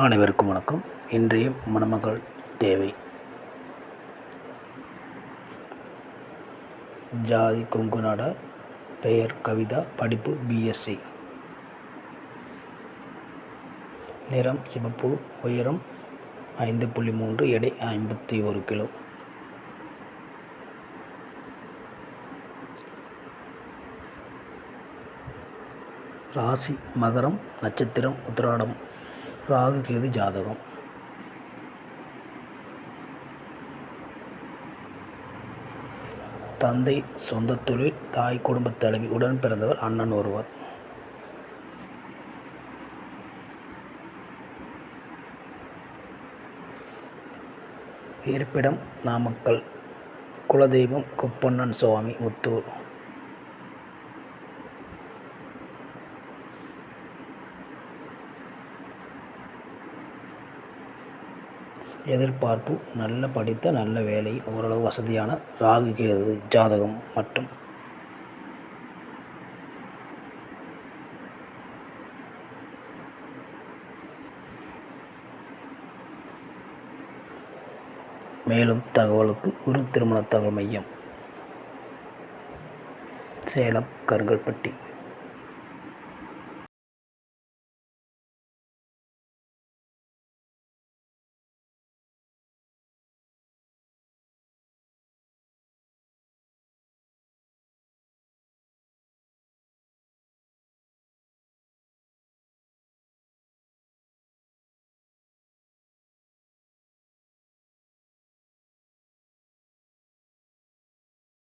அனைவருக்கும் வணக்கம். இன்றைய மணமகள் தேவை. ஜாதி கொங்கு நாடா பெயர் கவிதா படிப்பு பிஎஸ்சி நிறம் சிவப்பு உயரம் ஐந்து புள்ளி மூன்று எடை ஐம்பத்தி ஒரு கிலோ. ராசி மகரம் நட்சத்திரம் உத்திராடம். ராகு கேது ஜாதகம்? தந்தை சொந்த தொழில் தாய் குடும்பத் தலைவி உடன் பிறந்தவர் அண்ணன் ஒருவர். இருப்பிடம் நாமக்கல். குலதெய்வம் குப்பண்ணன் சுவாமி முத்தூர். எதிர்பார்ப்பு நல்ல படித்த நல்ல வேலை ஓரளவு வசதியான ராகு கேது ஜாதகம் மட்டும். மேலும் தகவலுக்கு குரு திருமண தகவல் மையம். சேலம் கருங்கல்பட்டி.